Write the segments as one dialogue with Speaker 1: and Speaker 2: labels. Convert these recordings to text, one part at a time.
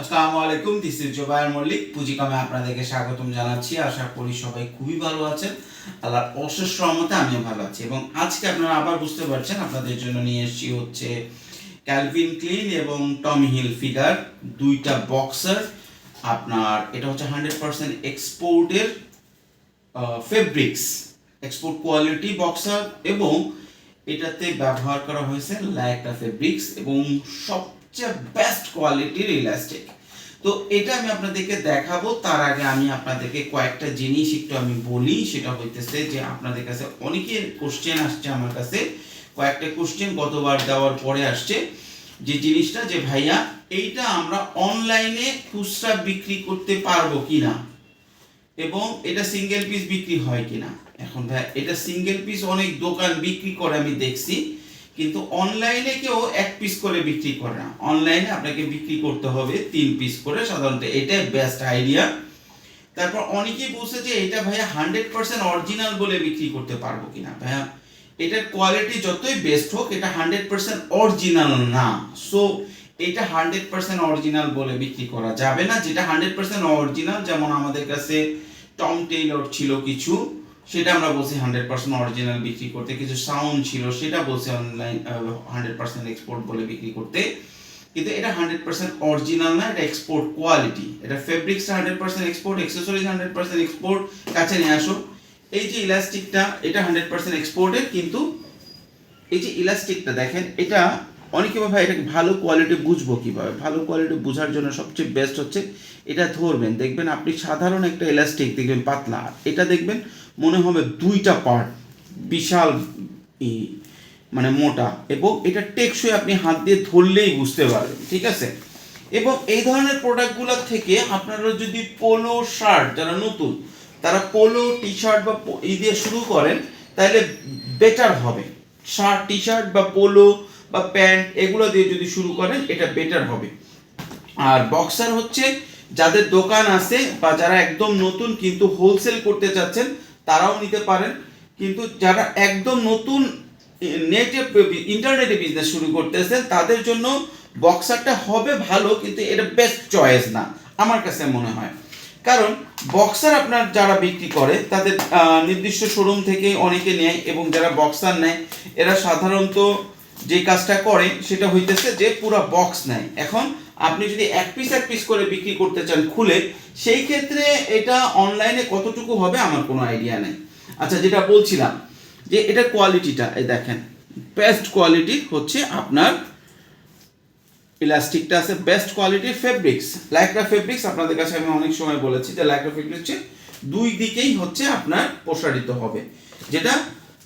Speaker 1: আসসালামু আলাইকুম this is Zobayer Mallik পুঁজিকামে আপনাদেরকে স্বাগতম জানাচ্ছি। আশা করি সবাই খুবই ভালো আছেন। আল্লাহর অশেষ রহমতে আমিও ভালো আছি। এবং আজকে আপনারা আবার বুঝতে পারছেন, আপনাদের জন্য নিয়ে এসেছি হচ্ছে ক্যালভিন ক্লিন এবং টমি হিল ফিগার দুইটা বক্সার আপনার, এটা হচ্ছে হান্ড্রেড পার্সেন্ট এক্সপোর্টের ফেব্রিক্স এক্সপোর্ট কোয়ালিটি বক্সার এবং এটাতে ব্যবহার করা হয়েছে লাইকটা ফেব্রিক্স এবং সবচেয়ে বেস্ট কোয়ালিটির ইলাস্টিক তো এটা আমি আপনাদেরকে দেখাবো, তার আগে আমি আপনাদেরকে কয়েকটা জিনিস একটু আমি বলি, সেটা হইতেছে যে আপনাদের কাছে অনেকের কোশ্চেন আসছে আমার কাছে। কয়েকটা কোশ্চেন গতবার দেওয়ার পরে আসছে। যে জিনিসটা যে ভাইয়া, এইটা আমরা অনলাইনে খুচরা বিক্রি করতে পারব কিনা? এবং এটা সিঙ্গেল পিস বিক্রি হয় কিনা? এখন ভাই এটা সিঙ্গেল পিস অনেক দোকান বিক্রি করে আমি দেখছি। কিন্তু অনলাইনে কেউ এক পিস করে বিক্রি করে না। অনলাইনে আপনাকে বিক্রি করতে হবে তিন পিস করে, সাধারণত এটাই বেস্ট আইডিয়া তারপর অনেকেই বলছে যে এটা ভাইয়া হান্ড্রেড পার্সেন্ট অরিজিনাল বলে বিক্রি করতে পারব কিনা। ভাইয়া, এটার কোয়ালিটি যতই বেস্ট হোক, এটা হান্ড্রেড পার্সেন্ট অরিজিনাল না। সো এটা হান্ড্রেড পার্সেন্ট অরিজিনাল বলে বিক্রি করা যাবে না। যেটা হান্ড্রেড পার্সেন্ট অরিজিনাল যেমন আমাদের কাছে টম টেইলর ছিল কিছু। সেটা আমরা বলছি হান্ড্রেড পার্সেন্ট অরিজিনাল বিক্রি করতে। কিছু সাউন্ড ছিল, সেটা বলছি অনলাইন হান্ড্রেড পার্সেন্ট এক্সপোর্ট বলে বিক্রি করতে। কিন্তু এটা হান্ড্রেড পার্সেন্ট অরিজিনাল না, এটা এক্সপোর্ট কোয়ালিটি এটা ফেব্রিক্সটা hundred percent export accessories hundred percent export কাছে নিয়ে আসো। এই যে ইলাস্টিকটা এটা হান্ড্রেড পার্সেন্ট এক্সপোর্টের কিন্তু এই যে ইলাস্টিকটা দেখেন, এটা অনেকে ভাই, এটা ভালো কোয়ালিটি বুঝব কীভাবে? ভালো কোয়ালিটি বোঝার জন্য সবচেয়ে বেস্ট হচ্ছে, এটা ধরবেন। দেখবেন আপনি সাধারণ একটা ইলাস্টিক দেখবেন, পাতলা। এটা দেখবেন মনে হবে দুইটা পার্ট বিশাল মানে মোটা, এবং এটা টেকসই আপনি হাত দিয়ে ধরলেই বুঝতে পারবেন, ঠিক আছে? এবং এই ধরনের প্রোডাক্টগুলোর থেকে আপনারা যদি পোলো শার্ট যারা নতুন, তারা পোলো টি শার্ট বা পো- ই দিয়ে শুরু করেন, তাহলে বেটার হবে। শার্ট টি শার্ট বা পোলো বা প্যান্ট এগুলো দিয়ে যদি শুরু করেন, এটা বেটার হবে। আর বক্সার হচ্ছে যাদের দোকান আছে বা যারা একদম নতুন কিন্তু হোলসেল করতে চাচ্ছেন তারাও নিতে পারেন। কিন্তু যারা একদম নতুন নেটে ইন্টারনেটে বিজনেস শুরু করতেছেন, তাদের জন্য বক্সারটা হবে ভালো, কিন্তু এটা বেস্ট চয়েস না, আমার কাছে মনে হয়। কারণ বক্সার আপনার যারা বিক্রি করে, তাদের নির্দিষ্ট শোরুম থেকে অনেকে নেয় এবং যারা বক্সার নেয়, এরা সাধারণত যে কাজটা করে সেটা হইতেছে যে পুরো বক্স নেয়। এখন আপনি যদি এক পিস এক পিস করে বিক্রি করতে চান খুলে, সেই ক্ষেত্রে এটা অনলাইনে কতটুকু হবে আমার কোনো আইডিয়া নেই। আচ্ছা যেটা বলছিলাম, যে এটা কোয়ালিটিটা এই দেখেন বেস্ট কোয়ালিটি হচ্ছে আপনার ইলাস্টিকটা আছে বেস্ট কোয়ালিটির ফেব্রিক্স লাইক্রা ফেব্রিক্স আপনাদের কাছে আমি অনেক সময় বলেছি যে লাইক্রা ফেব্রিক্স হচ্ছে দুই দিকেই হচ্ছে আপনার প্রসারিত হবে। যেটা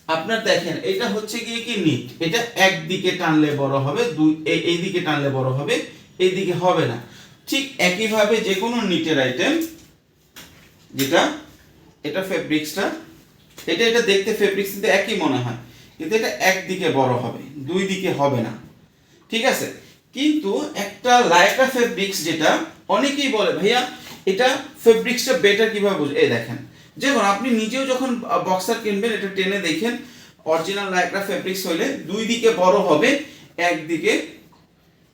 Speaker 1: আপনার দেখেন, এটা হচ্ছে গিয়ে কি নিট? এটা একদিকে টানলে বড় হবে, দুই এই- দিকে টানলে বড় হবে এই দিকে হবে না। ঠিক একইভাবে যে কোনো নিটের আইটেম যেটা এটা ফেব্রিক্সটা এটা এটা দেখতে ফেব্রিক্স কিন্তু একই মনে হয়, কিন্তু এটা একদিকে বড় হবে দুই দিকে হবে না। ঠিক আছে? কিন্তু একটা লাইকা ফেব্রিক্স যেটা, অনেকেই বলে, ভাইয়া, এটা ফেব্রিক্সটা বেটার কীভাবে বুঝ এই দেখেন যেমন আপনি নিজেও যখন বক্সার কিনবেন, এটা টেনে দেখেন অরিজিনাল লাইকরা ফেব্রিক্স হইলে দুই দিকে বড় হবে, একদিকে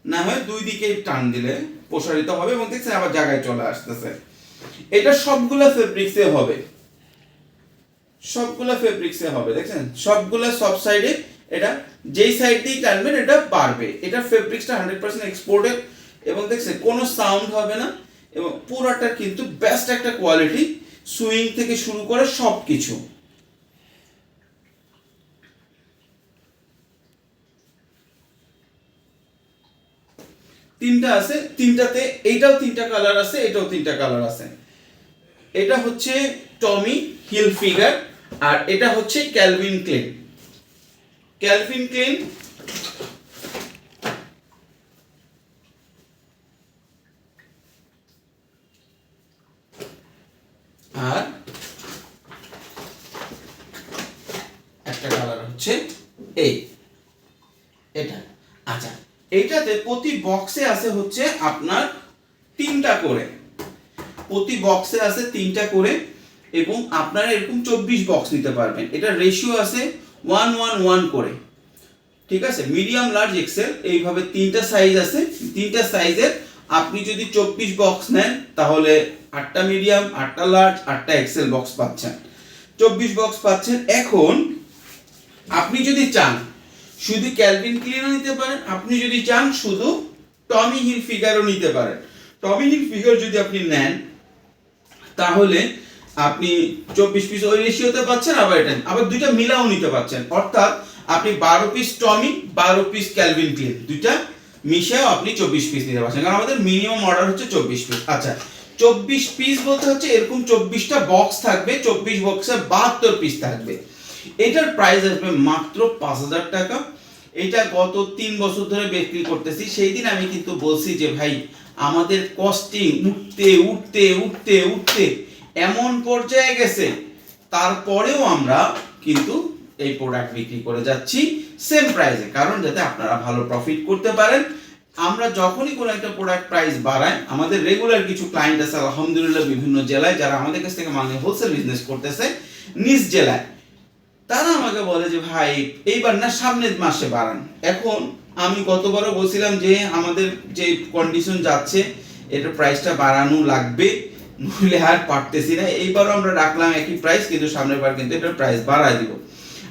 Speaker 1: না হয় দুই দিকে টান দিলে প্রসারিত হবে এবং দেখছেন আবার জায়গায় চলে আসতেছে। এটা সবগুলা ফেব্রিক্সে হবে। সবগুলা ফেব্রিক্সে হবে, দেখছেন? সবগুলা সব সাইডে এটা, যেই সাইড দিয়ে টানবেন, এটা বাড়বে। এটা ফেব্রিক্সটা হান্ড্রেড পার্সেন্ট এক্সপোর্টেড এবং দেখছেন, কোনো সাউন্ড হবে না এবং পুরাটা কিন্তু বেস্ট একটা কোয়ালিটি সুইং থেকে শুরু করে সব কিছু তিনটা আছে, তিনটাতে এইটাও তিনটা কালার আছে, এটাও তিনটা কালার আছে। এটা হচ্ছে টমি হিল ফিগার আর এটা হচ্ছে ক্যালভিন ক্লেন। ক্যালভিন ক্লেন আর একটা কালার হচ্ছে এই। এটা। আচ্ছা এইটাতে প্রতি বক্সে আছে হচ্ছে আপনার তিনটা করে। প্রতি বক্সে আছে তিনটা করে এবং আপনারা এরকম চব্বিশ বক্স নিতে পারবেন। এটা রেশিও আছে ওয়ান ওয়ান ওয়ান করে। ঠিক আছে? মিডিয়াম লার্জ এক্সেল এইভাবে তিনটা সাইজ আছে। তিনটা সাইজের আপনি যদি চব্বিশ বক্স নেন, তাহলে আটটা মিডিয়াম আটটা লার্জ আটটা এক্সেল বক্স পাচ্ছেন। চব্বিশ বক্স পাচ্ছেন। এখন আপনি যদি চান, শুধু ক্যালভিন ক্লিনও নিতে পারেন, আপনি যদি চান, শুধু টমি হিল ফিগারও নিতে পারেন। টমি হিল ফিগার যদি আপনি নেন, তাহলে আপনি চব্বিশ পিস ওই রেশিওতে পাচ্ছেন, আবার এটা, আবার দুইটা মিলাও নিতে পাচ্ছেন। অর্থাৎ আপনি বারো পিস টমি বারো পিস ক্যালভিন ক্লিন দুইটা মিশেও আপনি চব্বিশ পিস নিতে পারছেন। কারণ আমাদের মিনিমাম অর্ডার হচ্ছে চব্বিশ পিস আচ্ছা চব্বিশ পিস বলতে হচ্ছে এরকম চব্বিশটা বক্স থাকবে, চব্বিশ বক্সে বাহাত্তর পিস থাকবে। এটার প্রাইস আসবে মাত্র পাঁচ হাজার টাকা। এটা গত তিন বছর ধরে বিক্রি করতেছি। সেই দিন আমি কিন্তু বলছি যে, ভাই, আমাদের কস্টিং উঠতে উঠতে উঠতে উঠতে এমন পর্যায়ে গেছে। তারপরেও আমরা কিন্তু এই প্রোডাক্ট বিক্রি করে যাচ্ছি সেম প্রাইসে কারণ যাতে আপনারা ভালো প্রফিট করতে পারেন। আমরা যখনই কোনো একটা প্রোডাক্ট প্রাইস বাড়াই, আমাদের রেগুলার কিছু ক্লায়েন্ট আছে, আলহামদুলিল্লাহ, বিভিন্ন জেলায় যারা আমাদের কাছ থেকে মানে হোলসেল বিজনেস করতেছে, নিজ জেলায়। তারা আমাকে বলে যে, ভাই, এইবার না সামনের মাসে বাড়ান। এখন আমি গতবারও বলছিলাম যে, আমাদের যে কন্ডিশন যাচ্ছে, এটার প্রাইসটা বাড়ানো লাগবে। নইলে আর পারতেছি না। এইবারও আমরা রাখলাম একই প্রাইস কিন্তু সামনের বার কিন্তু এটার প্রাইস বাড়ায় দিব।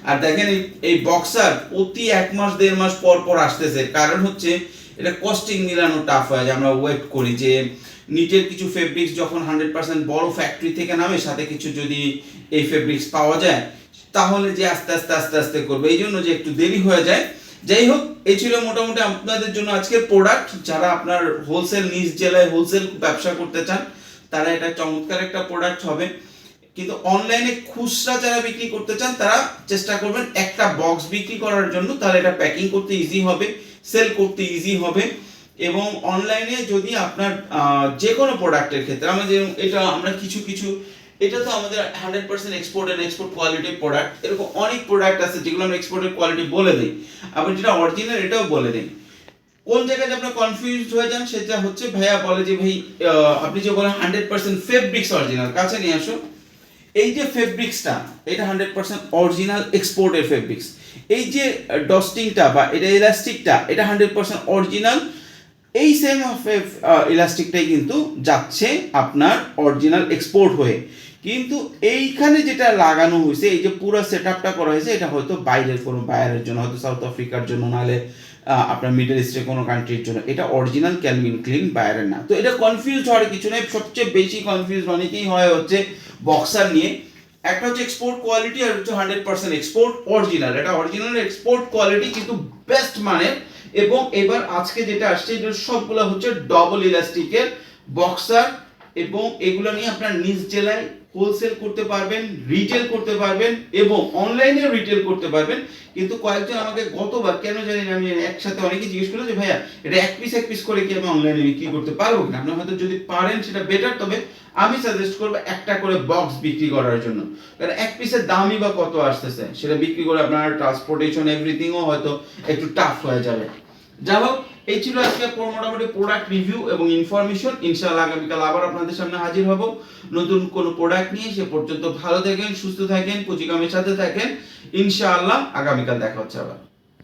Speaker 1: আর দেখেন, এই- বক্সার প্রতি এক মাস, দেড় মাস পর পর আসতেছে। কারণ হচ্ছে, এটা কস্টিং মিলানো টাফ হয় যে, আমরা ওয়েট করি যে, নিটের কিছু ফেব্রিক্স যখন হান্ড্রেড পার্সেন্ট বড় ফ্যাক্টরি থেকে নামে, সাথে কিছু যদি এই ফেব্রিক্স পাওয়া যায় তাহলে যে আস্তে আস্তে আস্তে আস্তে করবে। এই জন্য যে একটু দেরি হয়ে যায়। যাই হোক, এই ছিল মোটামুটি আপনাদের জন্য আজকের প্রোডাক্ট যারা আপনার হোলসেল নিজ জেলায় হোলসেল ব্যবসা করতে চান, তারা এটা চমৎকার একটা প্রোডাক্ট হবে। কিন্তু অনলাইনে খুচরা যারা বিক্রি করতে চান, তারা চেষ্টা করবেন একটা বক্স বিক্রি করার জন্য। তাহলে এটা প্যাকিং করতে ইজি হবে সেল করতে ইজি হবে। এবং অনলাইনে যদি আপনার যে কোনো প্রোডাক্টের ক্ষেত্রে, আমরা যে এটা আমরা কিছু কিছু এটা তো আমাদের hundred percent export and export কোয়ালিটির প্রোডাক্ট এরকম অনেক প্রোডাক্ট আছে যেগুলো আমরা এক্সপোর্টের কোয়ালিটি বলে দিই। আবার যেটা অরিজিনাল এটাও বলে দিই। কোন জায়গায় যে আপনার কনফিউজ হয়ে যান, সেটা হচ্ছে ভাইয়া বলে যে ভাই আপনি যে বলেন হান্ড্রেড পার্সেন্ট ফেব্রিক্স অরিজিনাল কাছে নিয়ে আসো। এই যে ফেব্রিক্সটা এটা হান্ড্রেড পার্সেন্ট অরিজিনাল এক্সপোর্টের ফেব্রিক্স এই যে ডস্টিংটা বা এটা ইলাস্টিকটা এটা হান্ড্রেড পার্সেন্ট অরিজিনাল এই সেম ইলাস্টিকটাই কিন্তু যাচ্ছে আপনার অরিজিনাল এক্সপোর্ট হয়ে। কিন্তু এইখানে যেটা লাগানো হয়েছে, এই যে পুরো সেট আপটা করা হয়েছে, এটা হয়তো বাইরের কোনো বাইরের জন্য, হয়তো সাউথ আফ্রিকার জন্য, নাহলে আপনার মিডল ইস্টের কোনো কান্ট্রির জন্য। এটা অরিজিনাল ক্যালভিন ক্লিন বাইরের না। তো এটা কনফিউজ হওয়ার কিছু নেই। সবচেয়ে বেশি কনফিউজ অনেকেই হয় হচ্ছে বক্সার নিয়ে। একটা হচ্ছে এক্সপোর্ট কোয়ালিটি আর হচ্ছে হান্ড্রেড পার্সেন্ট এক্সপোর্ট অরিজিনাল এটা অরিজিনাল এক্সপোর্ট কোয়ালিটি কিন্তু বেস্ট মানের এবং এবার আজকে যেটা আসছে, এটা সবগুলো হচ্ছে ডবল ইলাস্টিকের বক্সার এবং এগুলো নিয়ে আপনার নিজ জেলায় হোলসেল করতে পারবেন রিটেল করতে পারবেন এবং অনলাইনে রিটেল করতে পারবেন। কিন্তু কয়েকজন আমাকে গতবার, কেন জানি আমি একসাথে অনেকে জিজ্ঞেস করল যে, ভাইয়া, এটা এক পিস এক পিস করে কি আমি অনলাইনে বিক্রি করতে পারব কিনা? আপনার হয়তো যদি পারেন সেটা বেটার তবে আমি সাজেস্ট করব একটা করে বক্স বিক্রি করার জন্য। কারণ এক পিসের দামই বা কত আসতেছে, সেটা বিক্রি করে আপনার ট্রান্সপোর্টেশন এভরিথিংও হয়তো একটু টাফ হয়ে যাবে। যা হোক, এই ছিল আজকে মোটামুটি প্রোডাক্ট রিভিউ এবং ইনফরমেশন ইনশাআল্লাহ আগামীকাল আবার আপনাদের সামনে হাজির হব। নতুন কোনো প্রোডাক্ট নিয়ে, সে পর্যন্ত ভালো থাকেন, সুস্থ থাকেন পুঁজিকামের সাথে থাকেন। ইনশাআল্লাহ আগামীকাল দেখা হচ্ছে আবার।